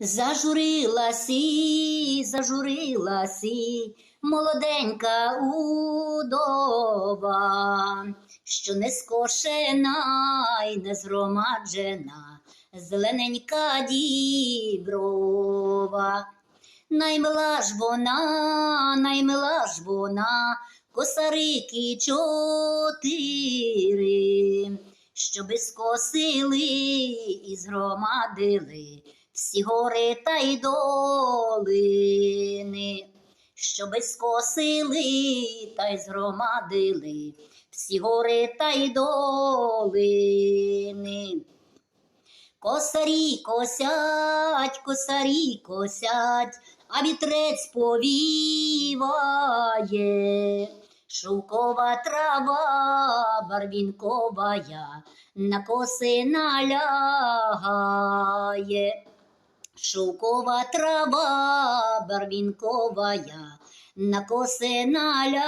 Зажуриласі, зажуриласі, молоденька удова, що не скошена й не згромаджена, зелененька діброва. Наймила ж вона, наймила ж вона, косарики чотири, щоби скосили і згромадили всі гори та й долини, щоби скосили та й згромадили всі гори та й долини. Косарі косять, косарі косять, а вітрець повіває. Шовкова трава барвінковая, на коси налягає. Шовкова трава барвінковая, на коси налягає.